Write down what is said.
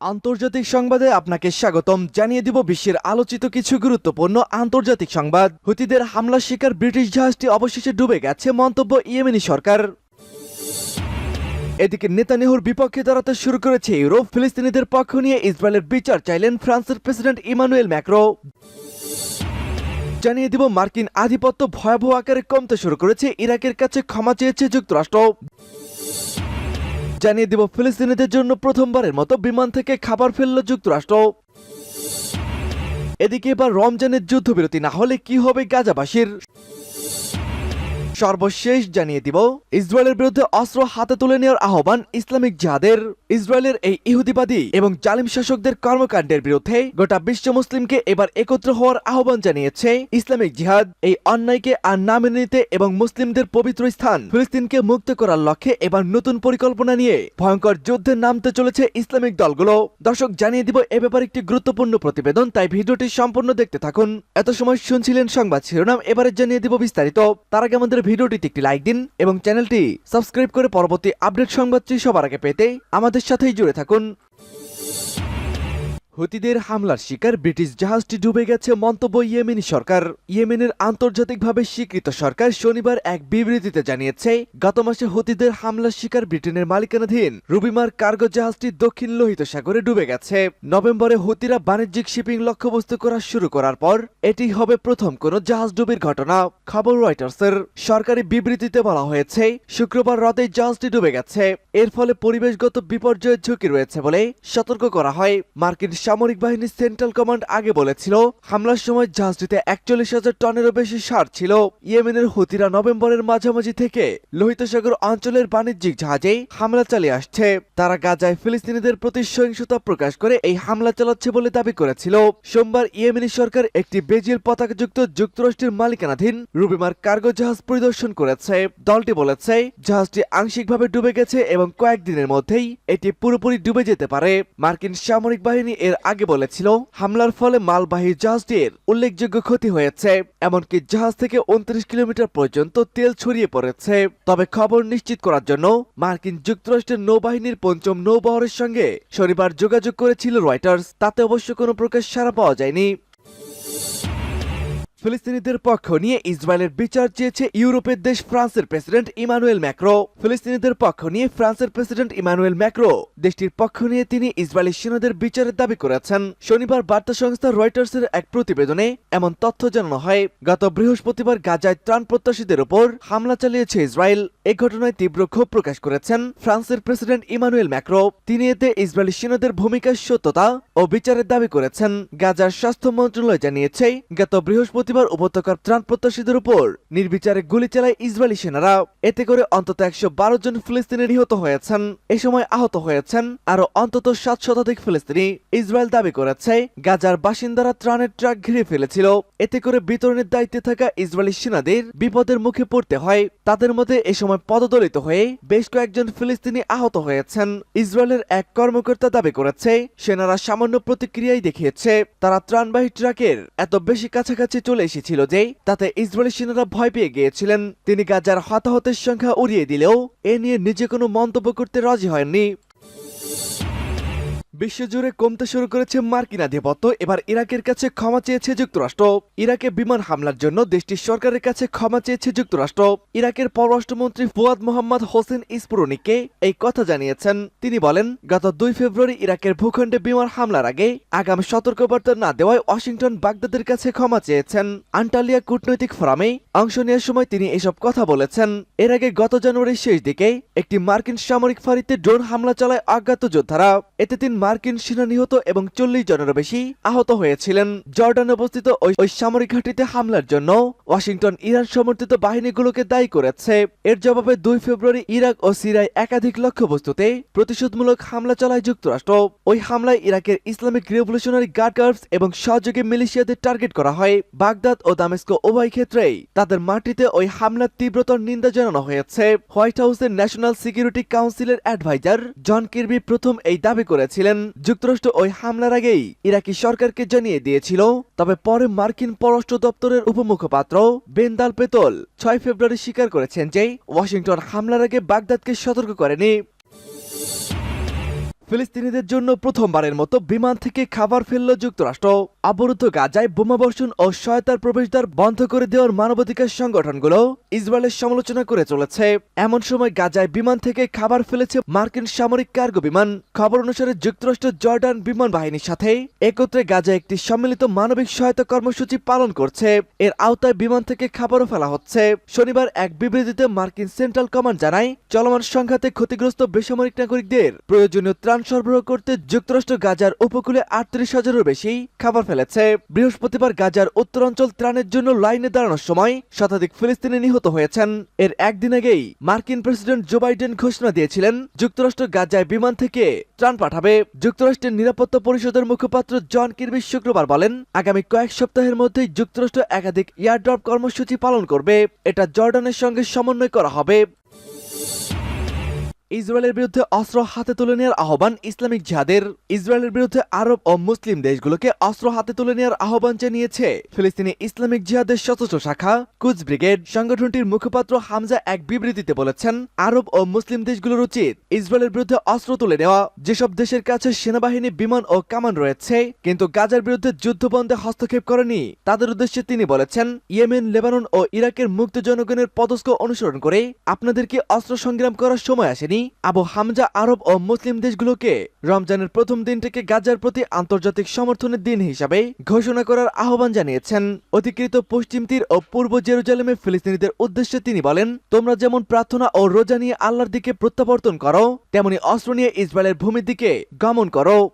আন্তর্জাতিক সংবাদে আপনাকে স্বাগতম। জানিয়ে দিব বিশ্বের আলোচিত কিছু গুরুত্বপূর্ণ আন্তর্জাতিক সংবাদ। হুতিদের হামলার শিকার ব্রিটিশ জাহাজটি অবশেষে ডুবে গেছে, মন্তব্য ইয়েমেনি সরকার। এদিকে নেতানিহুর বিপক্ষে দাঁড়াতে শুরু করেছে ইউরোপ। ফিলিস্তিনিদের পক্ষ নিয়ে ইসরায়েলের বিচার চাইলেন ফ্রান্সের প্রেসিডেন্ট ইমানুয়েল ম্যাক্রো। জানিয়ে দিব মার্কিন আধিপত্য ভয়াবহ আকারে কমতে শুরু করেছে, ইরাকের কাছে ক্ষমা চেয়েছে যুক্তরাষ্ট্র। জানিয়ে দিব ফিলিস্তিনিদের জন্য প্রথমবারের মতো বিমান থেকে খাবার ফেলল যুক্তরাষ্ট্র। এদিকে এবার রমজানের যুদ্ধবিরতি না হলে কি হবে গাজাবাসীর? সর্বশেষ জানিয়ে দিব, ইসরায়েলের বিরুদ্ধে অস্ত্র হাতে তুলে নেওয়ার আহ্বান ইসলামিক জাহাদের। ইসরায়েলের এই ইহুদিবাদী এবং জালিম শাসকদের কর্মকাণ্ডের বিরুদ্ধে গোটা বিশ্ব মুসলিমকে এবার একত্র হওয়ার আহ্বান জানিয়েছে ইসলামিক জিহাদ। এই অন্যায়কে আর না মেনে নিতে এবং মুসলিমদের পবিত্র স্থান ফিলিস্তিনকে মুক্ত করার লক্ষ্যে এবার নতুন পরিকল্পনা নিয়ে ভয়ঙ্কর যুদ্ধে নামতে চলেছে ইসলামিক দলগুলো। দর্শক, জানিয়ে দিব, এ ব্যাপারে একটি গুরুত্বপূর্ণ প্রতিবেদন, তাই ভিডিওটি সম্পূর্ণ দেখতে থাকুন। এত সময় শুনছিলেন সংবাদ শিরোনাম, এবারে জানিয়ে দিব বিস্তারিত। তার আগে আমাদের ভিডিওটিতে একটি লাইক দিন এবং চ্যানেলটি সাবস্ক্রাইব করে পরবর্তী আপডেট সংবাদটি সবার আগে পেতে আমাদের সাথেই জুড়ে থাকুন। হুতিদের হামলার শিকার ব্রিটিশ জাহাজটি ডুবে গেছে মন্তব্য ইয়েমেনি সরকার। ইয়েমেনের আন্তর্জাতিকভাবে স্বীকৃত সরকার শনিবার এক বিবৃতিতে জানিয়েছে, গত মাসে হুতিদের হামলার শিকার ব্রিটেনের মালিকানাধীন রুবিমার কার্গো জাহাজটি দক্ষিণ লোহিত সাগরে ডুবে গেছে। নভেম্বরে হুতিরা বাণিজ্যিক শিপিং লক্ষ্যবস্তু করা শুরু করার পর এটি হবে প্রথম কোন জাহাজ ডুবির ঘটনা, খবর রয়টার্সের। সরকারি বিবৃতিতে বলা হয়েছে, শুক্রবার রাতে জাহাজটি ডুবে গেছে। এর ফলে পরিবেশগত বিপর্যয়ের ঝুঁকি রয়েছে বলে সতর্ক করা হয়। মার্কিন সামরিক বাহিনীর সেন্ট্রাল কমান্ড আগে বলেছিল, হামলার সময় জাহাজটিতে একচল্লিশ হাজার টনেরও বেশি সার ছিল। ইয়েমেনের হুতিরা নভেম্বরের মাঝামাঝি থেকে লোহিত সাগর অঞ্চলের বাণিজ্যিক জাহাজে হামলা চালিয়ে আসছে। তারা গাজায় ফিলিস্তিনিদের প্রতি সহিংসতা প্রকাশ করে এই হামলা চালাচ্ছে বলে দাবি করেছিল। সোমবার ইয়েমেনি সরকার একটি বেজিল পতাকাযুক্ত যুক্তরাষ্ট্রের মালিকানাধীন রুবিমার কার্গো জাহাজ পরিদর্শন করেছে। দলটি বলেছে, জাহাজটি আংশিকভাবে ডুবে গেছে এবং কয়েকদিনের মধ্যেই এটি পুরোপুরি ডুবে যেতে পারে। মার্কিন সামরিক বাহিনী এর আগে বলেছিল, হামলার ফলে মালবাহী জাহাজটির উল্লেখযোগ্য ক্ষতি হয়েছে, এমনকি জাহাজ থেকে উনত্রিশ কিলোমিটার পর্যন্ত তেল ছড়িয়ে পড়েছে। তবে খবর নিশ্চিত করার জন্য মার্কিন যুক্তরাষ্ট্রের নৌবাহিনীর পঞ্চম নৌবহরের সঙ্গে শনিবার যোগাযোগ করেছিল রয়টার্স, তাতে অবশ্য কোনো প্রকাশ সাড়া পাওয়া যায়নি। ফিলিস্তিনিদের পক্ষ নিয়ে ইসরায়েলের বিচার চেয়েছে ইউরোপের দেশ ফ্রান্সের প্রেসিডেন্ট ইমানুয়েল ম্যাক্রো। ফিলিস্তিনিদের পক্ষ নিয়ে ফ্রান্সের প্রেসিডেন্ট ইমানুয়েল ম্যাক্রো দেশটির পক্ষ নিয়ে তিনি ইসরায়েলি সেনাদের বিচারের দাবি করেছেন। শনিবার বার্তা সংস্থা রয়টার্সের এক প্রতিবেদনে এমন তথ্য জানানো হয়, গত বৃহস্পতিবার গাজায় ত্রাণ প্রত্যাশীদের উপর হামলা চালিয়েছে ইসরায়েল। এ ঘটনায় তীব্র ক্ষোভ প্রকাশ করেছেন ফ্রান্সের প্রেসিডেন্ট ইমানুয়েল ম্যাক্রো। তিনি এতে ইসরায়েলি সেনাদের ভূমিকার সত্যতা ও বিচারের দাবি করেছেন। গাজার স্বাস্থ্য মন্ত্রণালয় জানিয়েছে, গত বৃহস্পতিবার উপত্যকার ত্রাণ প্রত্যাশীদের উপর নির্বিচারে গুলি চালায় ইসরায়েলি সেনারা। এতে করে অন্তত একশো বারো জন ফিলিস্তিনি নিহত হয়েছেন। এ সময় আহত হয়েছেন আরও অন্তত সাত শতাধিক ফিলিস্তিনি। ইসরায়েল দাবি করেছে, গাজার বাসিন্দারা ত্রাণের ট্রাক ঘিরে ফেলেছিল। এতে করে বিতরণের দায়িত্বে থাকা ইসরায়েলি সেনাদের বিপদের মুখে পড়তে হয়। তাদের মধ্যে এ সময় পদদলিত হয়ে বেশ কয়েকজন ফিলিস্তিনি আহত হয়েছেন। ইসরায়েলের এক কর্মকর্তা দাবি করেছে, সেনারা সামান্য প্রতিক্রিয়াই দেখিয়েছে। তারা ত্রাণবাহী ট্রাকের এত বেশি কাছাকাছি চলে এসেছিল যে তাতে ইসরায়েলি সেনারা ভয় পেয়ে গিয়েছিলেন। তিনি গাজার হতাহতের সংখ্যা উড়িয়ে দিলেও এ নিয়ে নিজে কোনো মন্তব্য করতে রাজি হয়নি বিশ্বজুড়ে কমতে শুরু করেছে মার্কিন আধিপত্য। এবার ইরাকের কাছে ক্ষমা চেয়েছে যুক্তরাষ্ট্র। ইরাকে বিমান হামলার জন্য দেশটির সরকারের কাছে ক্ষমা চেয়েছে যুক্তরাষ্ট্র। ইরাকের পররাষ্ট্রমন্ত্রী ফুয়াদ মোহাম্মদ হোসেন ইসপুরনিককে এই কথা জানিয়েছেন। তিনি বলেন, গত দুই ফেব্রুয়ারি ইরাকের ভূখণ্ডে বিমান হামলার আগে আগাম সতর্কবার্তা না দেওয়ায় ওয়াশিংটন বাগদাদের কাছে ক্ষমা চেয়েছেন। আন্টালিয়া কূটনৈতিক ফোরামে অংশ নেওয়ার সময় তিনি এসব কথা বলেছেন। এর আগে গত জানুয়ারির শেষ দিকে একটি মার্কিন সামরিক ফাঁড়িতে ড্রোন হামলা চালায় অজ্ঞাত যোদ্ধারা। এতে তিন মার্কিন সেনা নিহত এবং চল্লিশ জনেরও বেশি আহত হয়েছিলেন। জর্ডানে অবস্থিত ওই সামরিক ঘাঁটিতে হামলার জন্য ওয়াশিংটন ইরান সমর্থিত বাহিনীগুলোকে দায়ী করেছে। এর জবাবে দুই ফেব্রুয়ারি ইরাক ও সিরিয়ায় একাধিক লক্ষ্যবস্তুতে প্রতিশোধমূলক হামলা চালায় যুক্তরাষ্ট্র। ওই হামলায় ইরাকের ইসলামিক রেভলিউশনারি গার্ড কার্ভস এবং সহযোগী মিলিশিয়াদের টার্গেট করা হয় বাগদাদ ও দামেস্কো উভয় ক্ষেত্রেই। তাদের মাটিতে ওই হামলার তীব্রতর নিন্দা জানানো হয়েছে। হোয়াইট হাউসের ন্যাশনাল সিকিউরিটি কাউন্সিলের অ্যাডভাইজার জন কির্বি প্রথম এই দাবি করেছিলেন যুক্তরাষ্ট্র ওই হামলার আগেই ইরাকি সরকারকে জানিয়ে দিয়েছিল, তবে পরে মার্কিন পররাষ্ট্র দপ্তরের উপমুখপাত্র বেন্দাল পেতল ছয় ফেব্রুয়ারি স্বীকার করেছেন যে ওয়াশিংটন হামলার আগে বাগদাদকে সতর্ক করেনি। ফিলিস্তিনিদের জন্য প্রথমবারের মতো বিমান থেকে খাবার ফেলল যুক্তরাষ্ট্র। অবরুদ্ধ গাজায় বোমাবর্ষণ ও সহায়তার প্রবেশদ্বার বন্ধ করে দেওয়ার মানবাধিকার সংগঠনগুলো ইসরায়েলের সমালোচনা করে চলেছে। এমন সময় গাজায় বিমান থেকে খাবার ফেলেছে মার্কিন সামরিক কার্গো বিমান। খবর অনুসারে যুক্তরাষ্ট্র জর্ডান বিমান বাহিনীর সাথে একত্রে গাজায় একটি সম্মিলিত মানবিক সহায়তা কর্মসূচি পালন করছে। এর আওতায় বিমান থেকে খাবারও ফেলা হচ্ছে। শনিবার এক বিবৃতিতে মার্কিন সেন্ট্রাল কমান্ড জানায়, চলমান সংঘাতে ক্ষতিগ্রস্ত বেসামরিক নাগরিকদের প্রয়োজনীয় ত্রাণ সরবরাহ করতে যুক্তরাষ্ট্র গাজার উপকূলে আটত্রিশ হাজারেরও বেশি খাবার ফেলেছে। বৃহস্পতিবার গাজার উত্তরাঞ্চল ত্রাণের জন্য লাইনে দাঁড়ানোর সময় শতাধিক ফিলিস্তিনি নিহত হয়েছেন। এর একদিন আগেই মার্কিন প্রেসিডেন্ট জো বাইডেন ঘোষণা দিয়েছিলেন, যুক্তরাষ্ট্র গাজায় বিমান থেকে ত্রাণ পাঠাবে। যুক্তরাষ্ট্রের নিরাপত্তা পরিষদের মুখপাত্র জন কিরবি শুক্রবার বলেন, আগামী কয়েক সপ্তাহের মধ্যেই যুক্তরাষ্ট্র একাধিক এয়ারড্রপ কর্মসূচি পালন করবে। এটা জর্ডানের সঙ্গে সমন্বয় করা হবে। ইসরায়েলের বিরুদ্ধে অস্ত্র হাতে তুলে নেওয়ার আহ্বান ইসলামিক জিহাদের। ইসরায়েলের বিরুদ্ধে আরব ও মুসলিম দেশগুলোকে অস্ত্র হাতে তুলে নেওয়ার আহ্বান জানিয়েছে। ফিলিস্তিনি ইসলামিক জিহাদের সশস্ত্র শাখা, কুচ ব্রিগেড সংগঠনটির মুখপাত্র হামজা এক বিবৃতিতে বলেছেন, আরব ও মুসলিম দেশগুলোর উচিত ইসরায়েলের বিরুদ্ধে অস্ত্র তুলে নেওয়া। যেসব দেশের কাছে সেনাবাহিনী, বিমান ও কামান রয়েছে, কিন্তু গাজার বিরুদ্ধে যুদ্ধবন্ধে হস্তক্ষেপ করেনি। তাদের উদ্দেশ্যে তিনি বলেছেন, ইয়েমেন, লেবানন ও ইরাকের মুক্ত জনগণের পদস্ক অনুসরণ করে আপনাদেরকে অস্ত্র সংগ্রাম করার সময় আসেনি। আবু হামজা আরব ও মুসলিম দেশগুলোকে রমজানের প্রথম দিনটিকে গাজার প্রতি আন্তর্জাতিক সমর্থনের দিন হিসাবে ঘোষণা করার আহ্বান জানিয়েছেন। অধিকৃত পশ্চিম তীর ও পূর্ব জেরুজালেমে ফিলিস্তিনিদের উদ্দেশ্যে তিনি বলেন, তোমরা যেমন প্রার্থনা ও রোজা নিয়ে আল্লাহর দিকে প্রত্যাবর্তন করো, তেমনি অস্ত্র নিয়ে ইসরায়েলের ভূমির দিকে গমন করো।